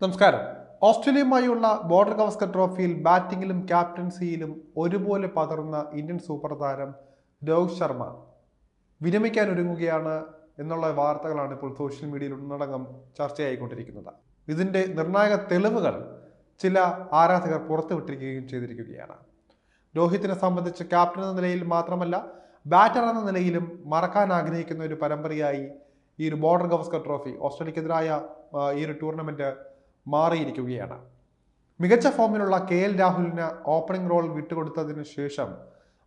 നമസ്കാരം. ഓസ്ട്രേലിയയുമായുള്ള ബോർഡർ ഗവസ്കർ ട്രോഫിയിൽ ബാറ്റിംഗിലും ക്യാപ്റ്റൻസിയിലും ഒരുപോലെ പതർന്ന ഇന്ത്യൻ സൂപ്പർ താരം രോഹിത് ശർമ്മ വിരമിക്കാൻ ഒരുങ്ങുകയാണ് എന്നുള്ള വാർത്തകളാണ് ഇപ്പോൾ സോഷ്യൽ മീഡിയയിൽ ഉടനടങ്കം ചർച്ചയായിക്കൊണ്ടിരിക്കുന്നത്. ഇതിന്റെ നിർണായക തെളിവുകൾ ചില ആരാധകർ പുറത്തുവിട്ടിരിക്കുകയും ചെയ്തിരിക്കുകയാണ്. രോഹിത്തിനെ സംബന്ധിച്ച് ക്യാപ്റ്റൻ എന്ന നിലയിൽ മാത്രമല്ല ബാറ്റർ എന്ന നിലയിലും മറക്കാൻ ആഗ്രഹിക്കുന്ന ഒരു പരമ്പരയായി ഈ ഒരു ബോർഡർ ഗവസ്കർ ട്രോഫി ഓസ്ട്രേലിയക്കെതിരായ ഈ ഒരു ടൂർണമെന്റ് മാറിയിരിക്കുകയാണ്. മികച്ച ഫോമിലുള്ള കെ എൽ രാഹുലിന് ഓപ്പണിംഗ് റോൾ വിട്ടുകൊടുത്തതിനു ശേഷം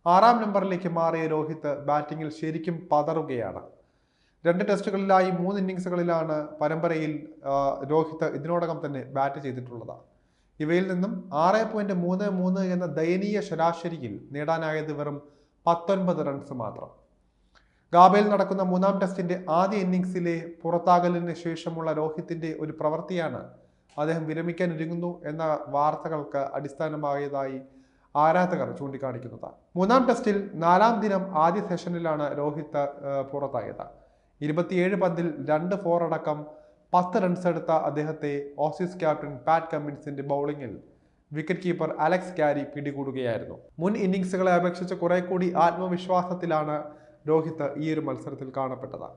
ആറാം നമ്പറിലേക്ക് മാറിയ രോഹിത് ബാറ്റിംഗിൽ ശരിക്കും പതറുകയാണ്. രണ്ട് ടെസ്റ്റുകളിലായി മൂന്ന് ഇന്നിങ്സുകളിലാണ് പരമ്പരയിൽ രോഹിത് ഇതിനോടകം തന്നെ ബാറ്റ് ചെയ്തിട്ടുള്ളത്. ഇവയിൽ നിന്നും ആറ് പോയിന്റ് മൂന്ന് മൂന്ന് എന്ന ദയനീയ ശരാശരിയിൽ നേടാനായത് വെറും പത്തൊൻപത് റൺസ് മാത്രം. ഗാബയിൽ നടക്കുന്ന മൂന്നാം ടെസ്റ്റിന്റെ ആദ്യ ഇന്നിങ്സിലെ പുറത്താകലിന് ശേഷമുള്ള രോഹിത്തിന്റെ ഒരു പ്രവൃത്തിയാണ് അദ്ദേഹം വിരമിക്കാൻ ഒരുങ്ങുന്നു എന്ന വാർത്തകൾക്ക് അടിസ്ഥാനമായതായി ആരാധകർ ചൂണ്ടിക്കാണിക്കുന്നത്. മൂന്നാം ടെസ്റ്റിൽ നാലാം ദിനം ആദ്യ സെഷനിലാണ് രോഹിത് പുറത്തായത്. ഇരുപത്തിയേഴ് പന്തിൽ രണ്ട് ഫോർ അടക്കം പത്ത് റൺസ് എടുത്ത അദ്ദേഹത്തെ ഓസീസ് ക്യാപ്റ്റൻ പാറ്റ് കമ്മിൻസിന്റെ ബൗളിംഗിൽ വിക്കറ്റ് കീപ്പർ അലക്സ് ക്യാരി പിടികൂടുകയായിരുന്നു. മുൻ ഇന്നിങ്സുകളെ അപേക്ഷിച്ച് കുറെ കൂടി ആത്മവിശ്വാസത്തിലാണ് രോഹിത് ഈ ഒരു മത്സരത്തിൽ കാണപ്പെട്ടത്.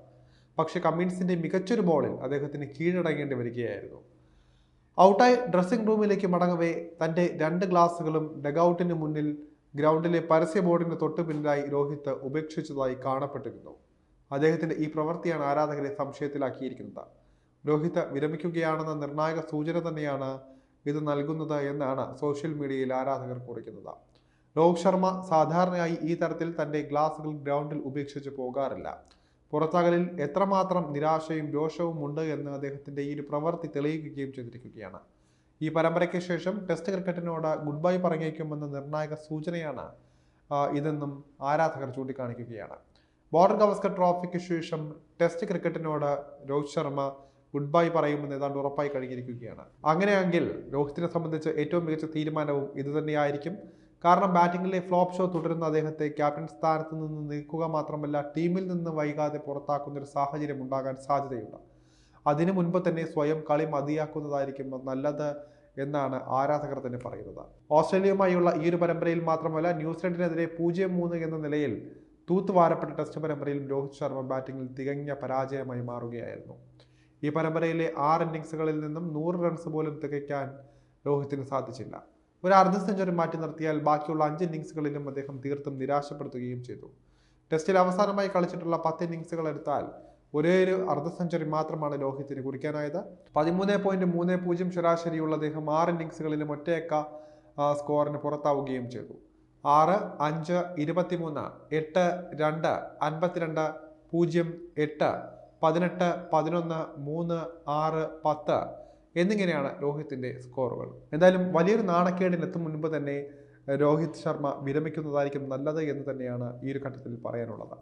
പക്ഷെ കമ്മിൻസിന്റെ മികച്ചൊരു ബോളിൽ അദ്ദേഹത്തിന് കീഴടങ്ങേണ്ടി വരികയായിരുന്നു. ഔട്ടായി ഡ്രസ്സിംഗ് റൂമിലേക്ക് മടങ്ങവേ തന്റെ രണ്ട് ഗ്ലാസുകളും ഡഗൌട്ടിന് മുന്നിൽ ഗ്രൗണ്ടിലെ പരസ്യ ബോർഡിന് തൊട്ടു പിന്നിലായി രോഹിത് ഉപേക്ഷിച്ചതായി കാണപ്പെട്ടിരുന്നു. അദ്ദേഹത്തിന്റെ ഈ പ്രവൃത്തിയാണ് ആരാധകരെ സംശയത്തിലാക്കിയിരിക്കുന്നത്. രോഹിത് വിരമിക്കുകയാണെന്ന നിർണായക സൂചന തന്നെയാണ് ഇത് നൽകുന്നത് എന്നാണ് സോഷ്യൽ മീഡിയയിൽ ആരാധകർ കുറിക്കുന്നത്. രോഹിത് ശർമ്മ സാധാരണയായി ഈ തരത്തിൽ തന്റെ ഗ്ലാസുകൾ ഗ്രൗണ്ടിൽ ഉപേക്ഷിച്ച് പോകാറില്ല. പുറത്താകലിൽ എത്രമാത്രം നിരാശയും രോഷവും ഉണ്ട് എന്ന് അദ്ദേഹത്തിന്റെ ഈ ഒരു പ്രവൃത്തി തെളിയിക്കുകയും ചെയ്തിരിക്കുകയാണ്. ഈ പരമ്പരയ്ക്ക് ശേഷം ടെസ്റ്റ് ക്രിക്കറ്റിനോട് ഗുഡ് ബൈ പറഞ്ഞേക്കുമെന്ന നിർണായക സൂചനയാണ് ഇതെന്നും ആരാധകർ ചൂണ്ടിക്കാണിക്കുകയാണ്. ബോർഡർ ഗവസ്കർ ട്രോഫിക്ക് ശേഷം ടെസ്റ്റ് ക്രിക്കറ്റിനോട് രോഹിത് ശർമ്മ ഗുഡ് ബൈ പറയുമെന്ന് ഏതാണ്ട് ഉറപ്പായി കഴിഞ്ഞിരിക്കുകയാണ്. അങ്ങനെയെങ്കിൽ രോഹിത്തിനെ സംബന്ധിച്ച് ഏറ്റവും മികച്ച തീരുമാനവും ഇതുതന്നെയായിരിക്കും. കാരണം ബാറ്റിംഗിലെ ഫ്ലോപ്പ് ഷോ തുടരുന്ന അദ്ദേഹത്തെ ക്യാപ്റ്റൻ സ്ഥാനത്ത് നിന്ന് നീക്കുക മാത്രമല്ല ടീമിൽ നിന്ന് വൈകാതെ പുറത്താക്കുന്ന ഒരു സാഹചര്യം ഉണ്ടാകാൻ സാധ്യതയുണ്ട്. അതിനു മുൻപ് തന്നെ സ്വയം കളി മതിയാക്കുന്നതായിരിക്കും നല്ലത് എന്നാണ് ആരാധകർ തന്നെ പറയുന്നത്. ഓസ്ട്രേലിയയുമായുള്ള ഈ ഒരു പരമ്പരയിൽ മാത്രമല്ല ന്യൂസിലൻഡിനെതിരെ പൂജ്യം മൂന്ന് എന്ന നിലയിൽ തൂത്തുവാരപ്പെട്ട ടെസ്റ്റ് പരമ്പരയിൽ രോഹിത് ശർമ്മ ബാറ്റിംഗിൽ തികഞ്ഞ പരാജയമായി മാറുകയായിരുന്നു. ഈ പരമ്പരയിലെ ആറ് ഇന്നിങ്സുകളിൽ നിന്നും നൂറ് റൺസ് പോലും തികയ്ക്കാൻ രോഹിത്തിന് സാധിച്ചില്ല. ഒരു അർദ്ധ സെഞ്ചുറി മാറ്റി നിർത്തിയാൽ ബാക്കിയുള്ള അഞ്ച് ഇന്നിങ്സുകളിലും അദ്ദേഹം തീർത്തും നിരാശപ്പെടുത്തുകയും ചെയ്തു. ടെസ്റ്റിൽ അവസാനമായി കളിച്ചിട്ടുള്ള പത്ത് ഇന്നിങ്സുകൾ എടുത്താൽ ഒരേ ഒരു അർദ്ധ സെഞ്ചുറി മാത്രമാണ് ലോഹിത്തിന് കുറിക്കാനായത്. പതിമൂന്ന് പോയിന്റ് മൂന്ന് പൂജ്യം ശരാശരിയുള്ള അദ്ദേഹം ആറ് ഇന്നിങ്സുകളിലും ഒറ്റയക്ക സ്കോറിന് പുറത്താവുകയും ചെയ്തു. ആറ് അഞ്ച് ഇരുപത്തിമൂന്ന് എട്ട് രണ്ട് അൻപത്തിരണ്ട് പൂജ്യം എട്ട് പതിനെട്ട് പതിനൊന്ന് മൂന്ന് ആറ് പത്ത് എന്നിങ്ങനെയാണ് രോഹിത്തിന്റെ സ്കോറുകൾ. എന്തായാലും വലിയൊരു നാണക്കേടിനെത്തും മുൻപ് തന്നെ രോഹിത് ശർമ്മ വിരമിക്കുന്നതായിരിക്കും നല്ലത് എന്ന് തന്നെയാണ് ഈ ഒരു ഘട്ടത്തിൽ പറയാനുള്ളത്.